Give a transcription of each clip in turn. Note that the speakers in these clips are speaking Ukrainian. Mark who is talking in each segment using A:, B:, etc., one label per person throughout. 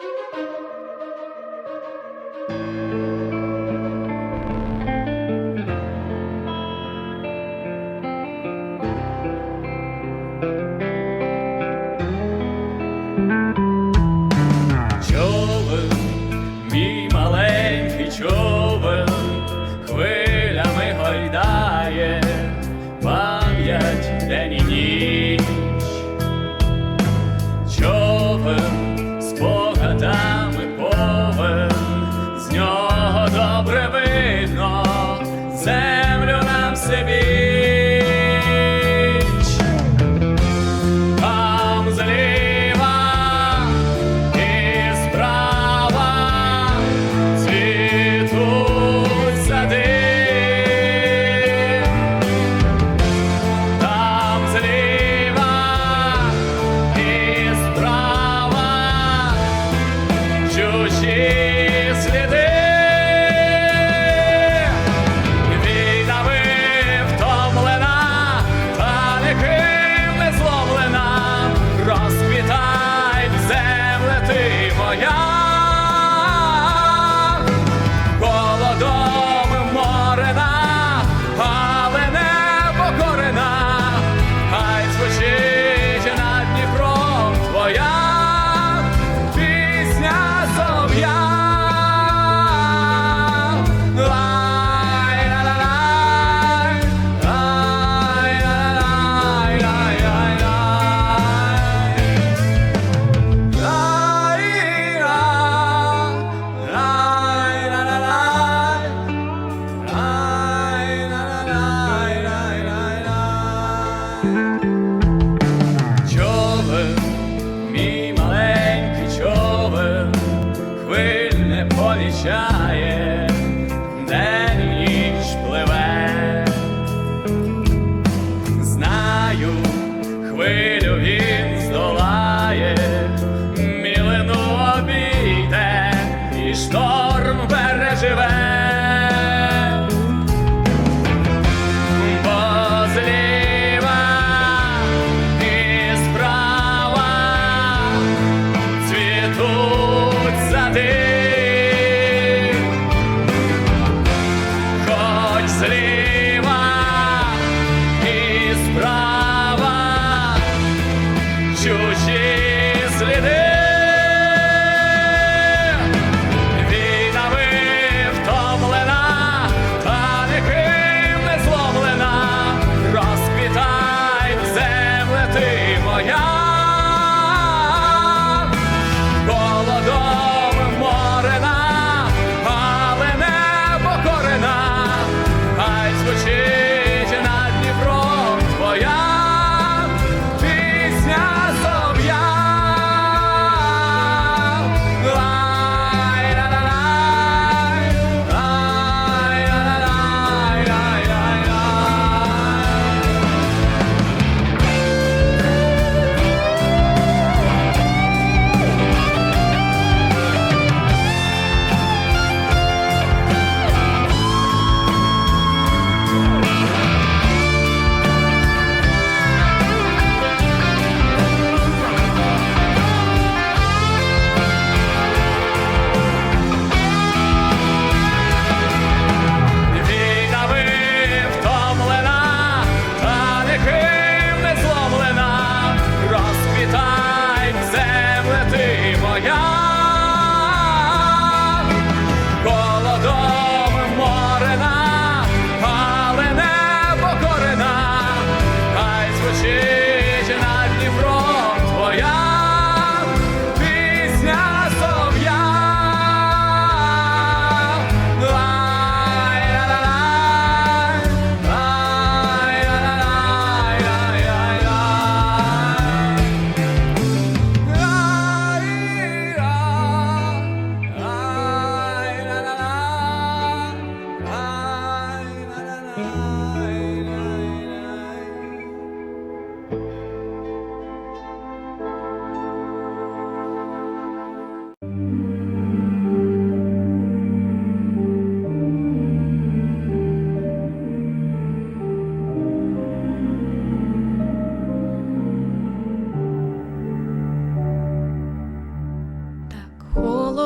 A: thank you.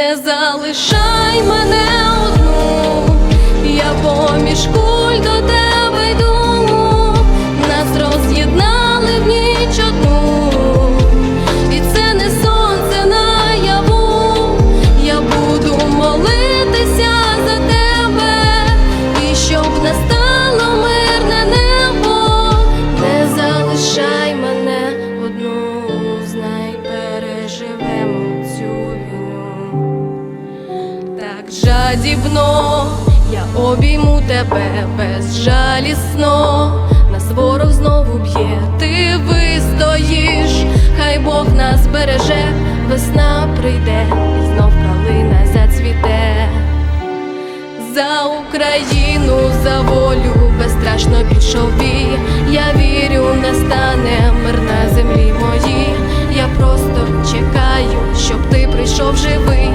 B: не залишай мене одну, я поміж куль. страшно пішов бій, я вірю, настане мир на землі моїй Я просто чекаю, щоб ти прийшов живий.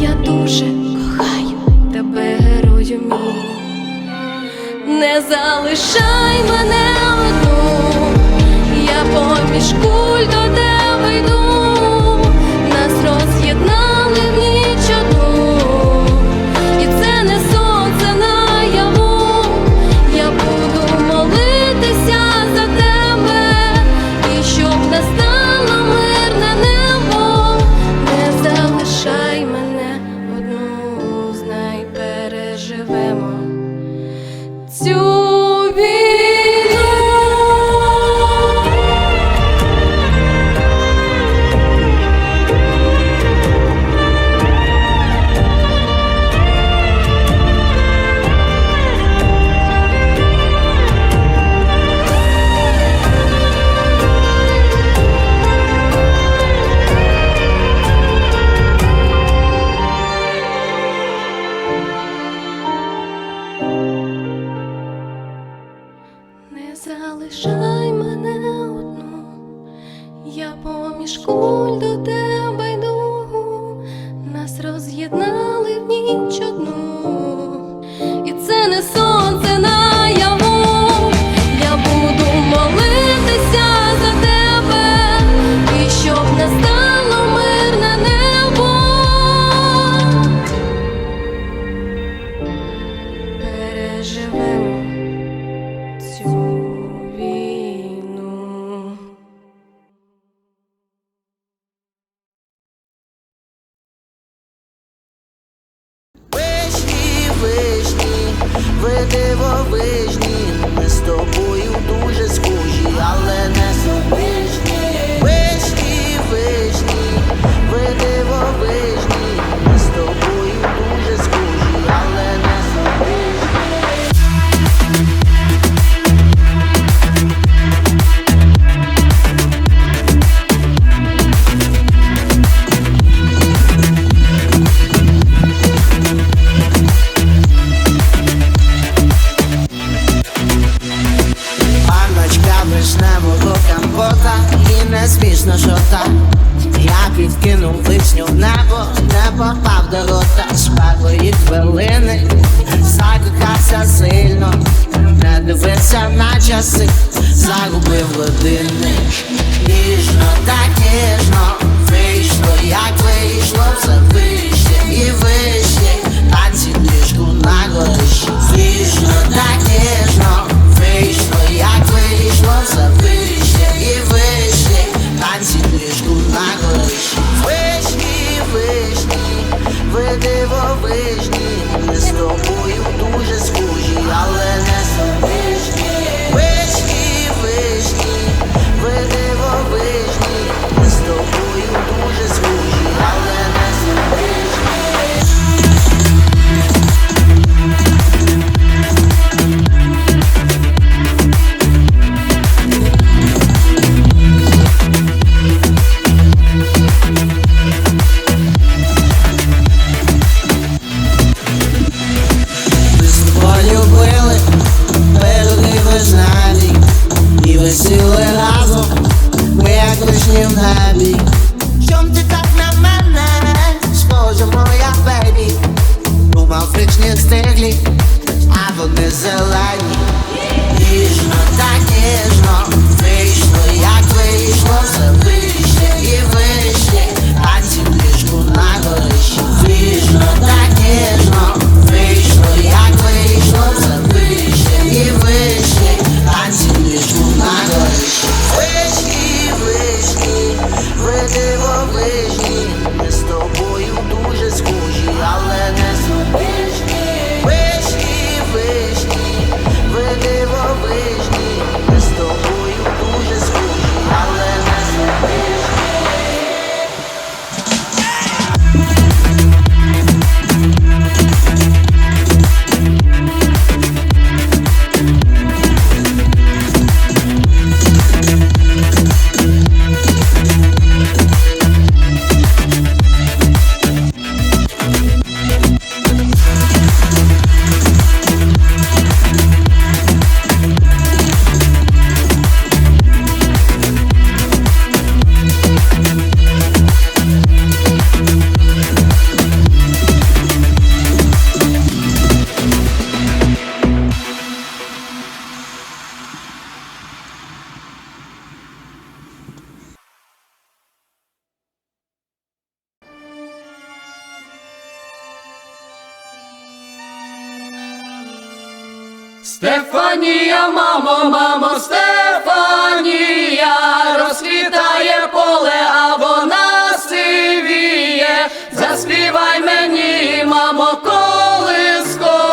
B: Я дуже кохаю тебе, герою мій, не залишай мене.
C: happy.
D: Стефанія, мамо, мамо, Стефанія, розквітає поле, а вона сивіє. Заспівай мені, мамо, колискову,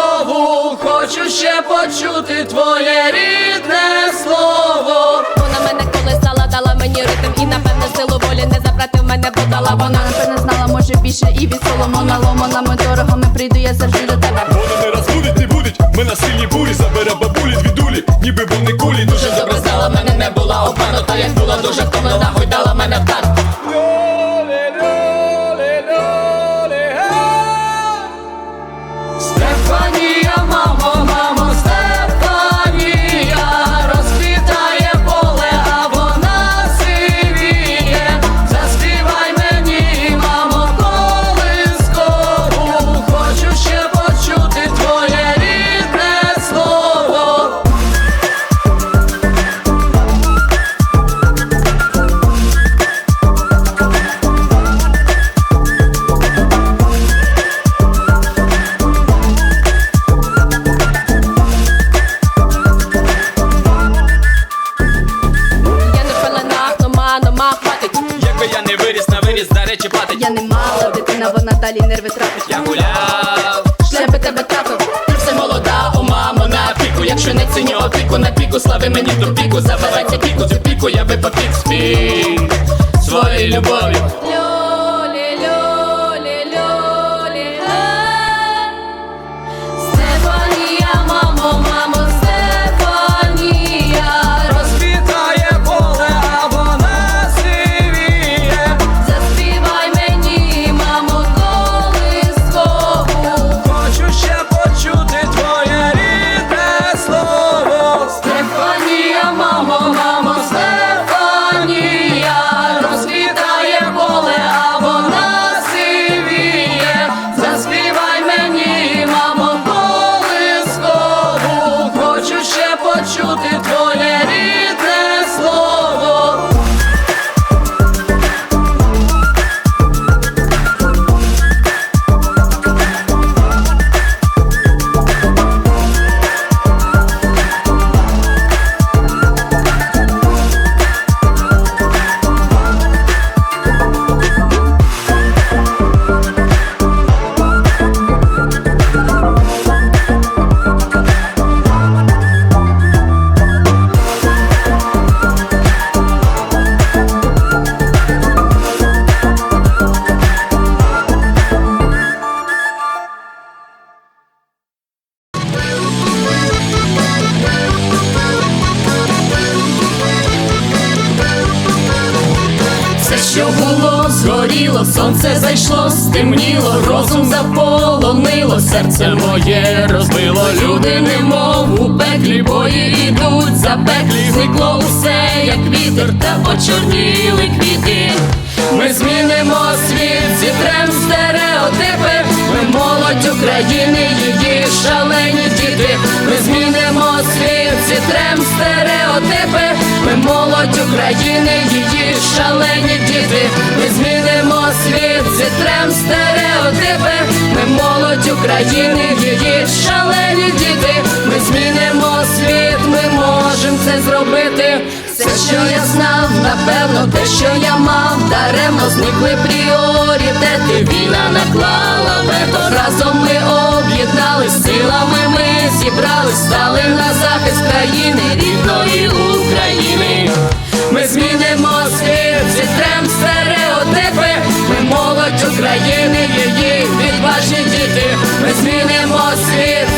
D: хочу ще почути твоє рідне слово.
B: Вона мене колисала, дала мені ритм і напевне силу волі не в мене, подала. Вона напевне знала, може більше і від соломона ломана. Ми дорого не прийду, я завжди до тебе.
A: Вона не розбудить ми на сильній бурі, забере бабулі дві дулі ніби вони кулі. Дуже
D: добре знала мене, не була обманута. як була дуже втомлена, гойдала мене в тарт. Бої йдуть запеклі, зникло усе, як вітер, та почорніли квіти. Ми змінимо світ, зітрем стереотипи, ми молодь України, її шалені діти. Ми змінимо світ, зітрем стереотипи, ми молодь України, її шалені діти. Ми світ, зітрем стереотипи. Ми молодь України, її шалені діти. Ми змінимо світ, ми можемо це зробити. Все, що я знав, напевно, те, що я мав, даремно зникли пріоритети. Війна наклала вето разом ми об'єднались силами. Ми зібрались, стали на захист країни,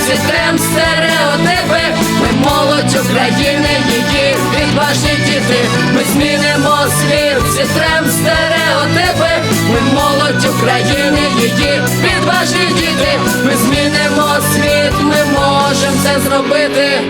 D: світ, зітрем стереотипи. Ми молодь України, її відважні діти. Ми змінимо світ, зітрем стереотипи. Ми молодь України, її відважні діти. Ми змінимо світ, ми можемо це зробити.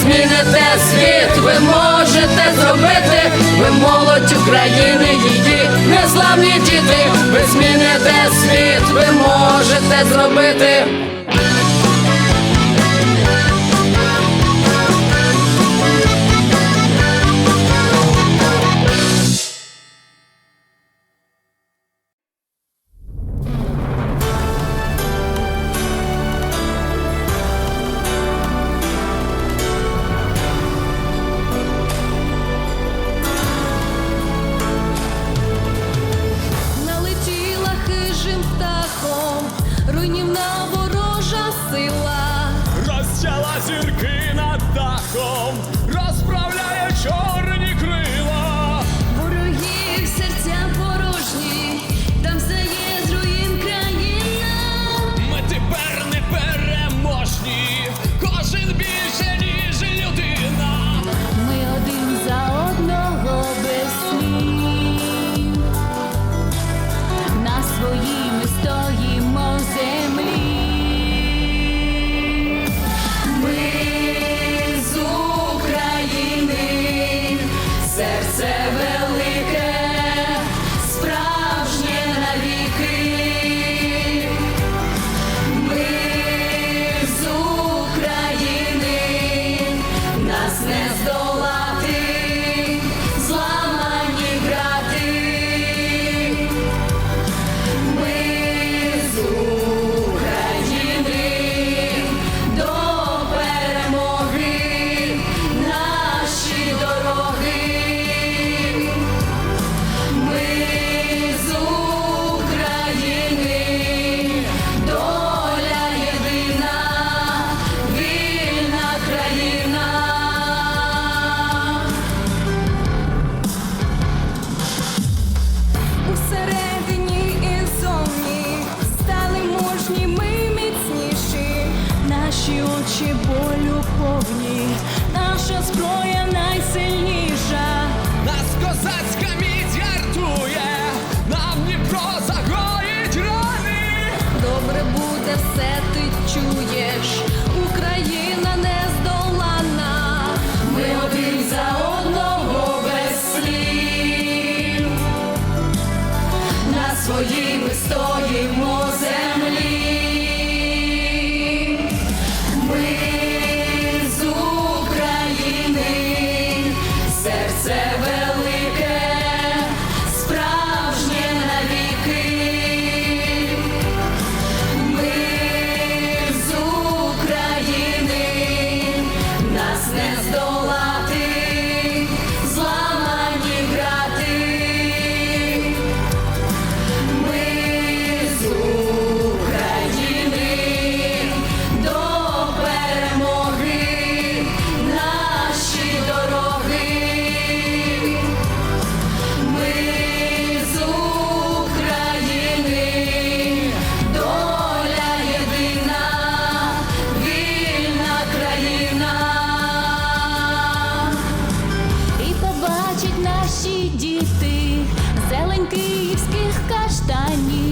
D: Зміните світ, ви можете зробити, ви молодь України, її незламні діти. Ви зміните світ, ви можете зробити.
B: Очі болю повні, наша зброя найсильніша.
A: Нас козацька мідь гартує, нам Дніпро загоїть рани.
B: Добре буде все,
D: київських каштанів.